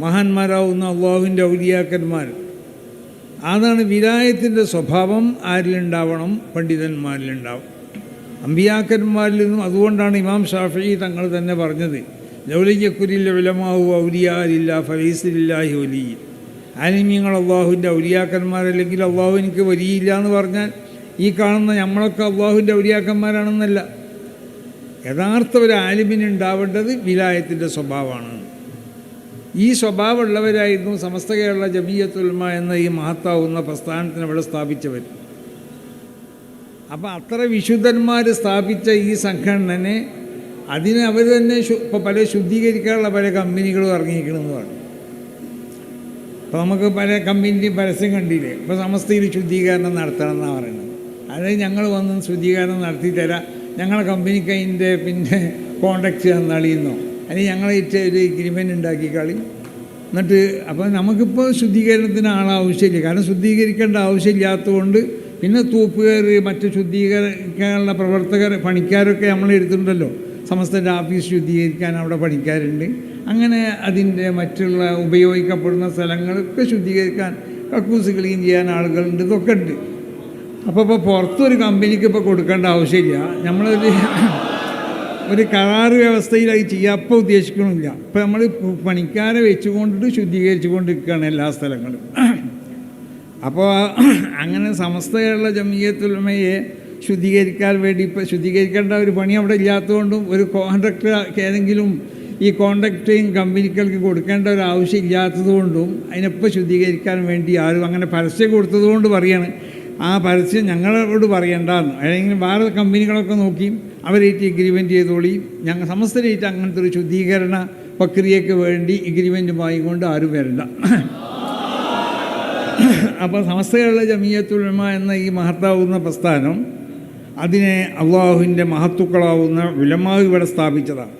മഹാന്മാരാവുന്ന അള്ളാഹുവിന്റെ ഔലിയാക്കന്മാർ. അതാണ് വിലായത്തിന്റെ സ്വഭാവം ആരിലുണ്ടാവണം പണ്ഡിതന്മാരിലുണ്ടാവും. അമ്പിയാക്കന്മാരിൽ നിന്നും അതുകൊണ്ടാണ് ഇമാം ഷാഫി തങ്ങൾ തന്നെ പറഞ്ഞത് ലൗലിയക്കുരിൽ വിലമാവു ഔലിയാലില്ല ഫലീസിലില്ലാഹി ഒലി ആനിമ്യങ്ങൾ അള്ളാഹുവിന്റെ ഔലിയാക്കന്മാരല്ലെങ്കിൽ അള്ളാഹു എനിക്ക് വലിയില്ല എന്ന് പറഞ്ഞാൽ ഈ കാണുന്ന നമ്മളൊക്കെ അള്ളാഹുവിന്റെ ഔലിയാക്കന്മാരാണെന്നല്ല. യഥാർത്ഥ ഒരു ആലിമിനുണ്ടാവേണ്ടത് വിലായത്തിന്റെ സ്വഭാവമാണ്. ഈ സ്വഭാവമുള്ളവരായിരുന്നു സമസ്ത കേരള ജമീയത്തുൽമ എന്ന ഈ മഹത്താവുന്ന പ്രസ്ഥാനത്തിന് അവിടെ സ്ഥാപിച്ചവർ. അപ്പോൾ അത്ര വിശുദ്ധന്മാർ സ്ഥാപിച്ച ഈ സംഘടനനെ അതിനെ അവർ തന്നെ ഇപ്പോൾ പല ശുദ്ധീകരിക്കാനുള്ള പല കമ്പനികളും ഇറങ്ങിയിരിക്കണമെന്നാണ് ഇപ്പോൾ നമുക്ക് പല കമ്പനി പരസ്യം കണ്ടില്ലേ? ഇപ്പോൾ സമസ്തയിൽ ശുദ്ധീകരണം നടത്തണം എന്നാണ് പറയുന്നത്. അതായത് ഞങ്ങൾ വന്ന് ശുദ്ധീകരണം നടത്തി തരാം ഞങ്ങളെ കമ്പനിക്ക് അതിന്റെ പിന്നെ കോണ്ടാക്ട് തന്നളിയുന്നോ അല്ലെങ്കിൽ ഞങ്ങളായിട്ട് ഒരു എഗ്രിമെന്റ് ഉണ്ടാക്കി കളി. എന്നിട്ട് അപ്പോൾ നമുക്കിപ്പോൾ ശുദ്ധീകരണത്തിന് ആളാവശ്യമില്ല. കാരണം ശുദ്ധീകരിക്കേണ്ട ആവശ്യമില്ലാത്തതുകൊണ്ട് പിന്നെ തൂപ്പുകാർ മറ്റ് ശുദ്ധീകരിക്കാനുള്ള പ്രവർത്തകർ പണിക്കാരൊക്കെ നമ്മൾ എടുത്തിട്ടുണ്ടല്ലോ. സമസ്തന്റെ ഓഫീസ് ശുദ്ധീകരിക്കാൻ അവിടെ പണിക്കാരുണ്ട്. അങ്ങനെ അതിന്റെ മറ്റുള്ള ഉപയോഗിക്കപ്പെടുന്ന സ്ഥലങ്ങളൊക്കെ ശുദ്ധീകരിക്കാൻ കക്കൂസ് ക്ലീൻ ചെയ്യാൻ ആളുകളുണ്ട്. ഇതൊക്കെ ഉണ്ട്. അപ്പോൾ ഇപ്പോൾ പുറത്തൊരു കമ്പനിക്ക് ഇപ്പോൾ കൊടുക്കേണ്ട ആവശ്യമില്ല. നമ്മളൊരു ഒരു കരാറ് വ്യവസ്ഥയിലായി ചെയ്യുക അപ്പോൾ ഉദ്ദേശിക്കണമില്ല ഇപ്പം നമ്മൾ പണിക്കാരെ വെച്ചുകൊണ്ടിട്ട് ശുദ്ധീകരിച്ചു കൊണ്ടിരിക്കുകയാണ് എല്ലാ സ്ഥലങ്ങളും. അപ്പോൾ അങ്ങനെ സമസ്ത കേരള ജമീയത്തുലമയെ ശുദ്ധീകരിക്കാൻ വേണ്ടി ഇപ്പോൾ ശുദ്ധീകരിക്കേണ്ട ഒരു പണി അവിടെ ഇല്ലാത്തതുകൊണ്ടും ഒരു കോൺട്രാക്ടർ ഏതെങ്കിലും ഈ കോൺട്രാക്റ്റിങ് കമ്പനികൾക്ക് കൊടുക്കേണ്ട ഒരു ആവശ്യം ഇല്ലാത്തതുകൊണ്ടും അതിനെപ്പോൾ ശുദ്ധീകരിക്കാൻ വേണ്ടി ആരും അങ്ങനെ പരസ്യം കൊടുത്തതുകൊണ്ട് പറയാണ്. ആ പരസ്യം ഞങ്ങളോട് പറയണ്ടെന്ന്. അല്ലെങ്കിൽ വേറെ കമ്പനികളൊക്കെ നോക്കി അവരേറ്റ് എഗ്രിമെന്റ് ചെയ്തോളി. ഞങ്ങൾ സമസ്തരേറ്റ് അങ്ങനത്തെ ഒരു ശുദ്ധീകരണ പ്രക്രിയയ്ക്ക് വേണ്ടി എഗ്രിമെന്റുമായി കൊണ്ട് ആരും വരണ്ട. അപ്പോൾ സമസ്തകളുടെ ജമീയത്തുലമ എന്ന ഈ മഹത്താവുന്ന പ്രസ്ഥാനം അതിനെ അള്ളാഹുവിന്റെ മഹത്തുക്കളാവുന്ന വിലമാവ് ഇവിടെ സ്ഥാപിച്ചതാണ്.